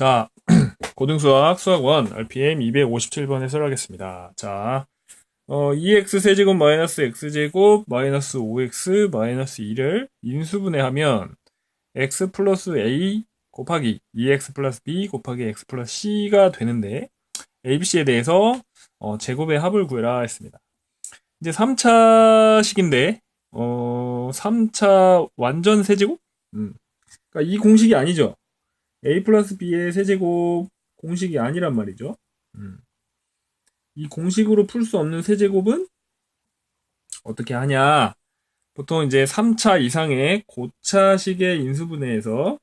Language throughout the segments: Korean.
자, 고등수학 수학원 RPM 257번 해설하겠습니다. 자, 어, 2x 세제곱 마이너스 x제곱 마이너스 5x 마이너스 2를 인수분해하면 x 플러스 a 곱하기 2x 플러스 b 곱하기 x 플러스 c가 되는데 abc에 대해서 어, 제곱의 합을 구해라 했습니다. 이제 3차식인데 어, 3차 완전 세제곱? 음. 그러니까 이 공식이 아니죠. A 플러스 b의 세제곱 공식이 아니란 말이죠. 음. 이 공식으로 풀 수 없는 세제곱은 어떻게 하냐? 보통 이제 3차 이상의 고차식의 인수분해에서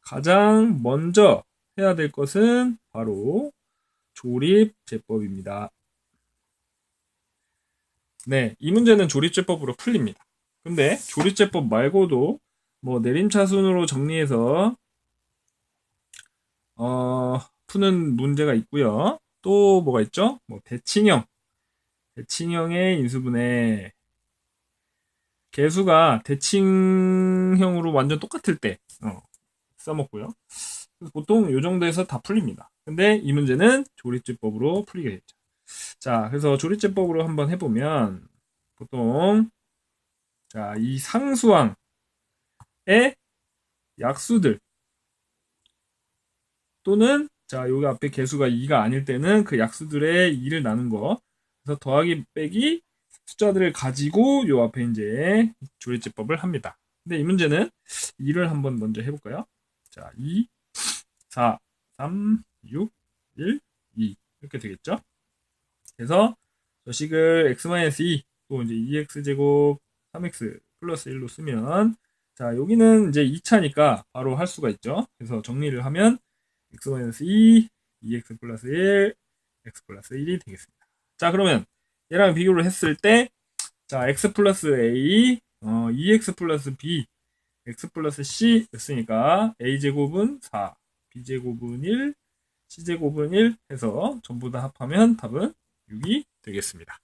가장 먼저 해야 될 것은 바로 조립 제법입니다. 네, 이 문제는 조립 제법으로 풀립니다. 근데 조립 제법 말고도 뭐 내림차순으로 정리해서 어, 푸는 문제가 있고요. 또 뭐가 있죠? 뭐 대칭형, 대칭형의 인수분해 개수가 대칭형으로 완전 똑같을 때 어, 써먹고요. 보통 이 정도에서 다 풀립니다. 근데 이 문제는 조립제법으로 풀리게 됐죠. 자, 그래서 조립제법으로 한번 해보면 보통 자, 이 상수항의 약수들 또는 자, 여기 앞에 개수가 2가 아닐 때는 그 약수들의 2를 나눈 거. 그래서 더하기 빼기 숫자들을 가지고 요 앞에 이제 조립제법을 합니다. 근데 이 문제는 2를 한번 먼저 해볼까요? 자, 2, 4, 3, 6, 1, 2 이렇게 되겠죠? 그래서 저 식을 x-2 또 이제 2x제곱 3x 플러스 1로 쓰면 자 여기는 이제 2차니까 바로 할 수가 있죠. 그래서 정리를 하면 x-2, 2x 플러스 1, x 플러스 1이 되겠습니다. 자 그러면 얘랑 비교를 했을 때 자 x 플러스 a, 어, 2x 플러스 b, x 플러스 c 였으니까 a제곱은 4, b제곱은 1, c제곱은 1 해서 전부 다 합하면 답은 6이 되겠습니다.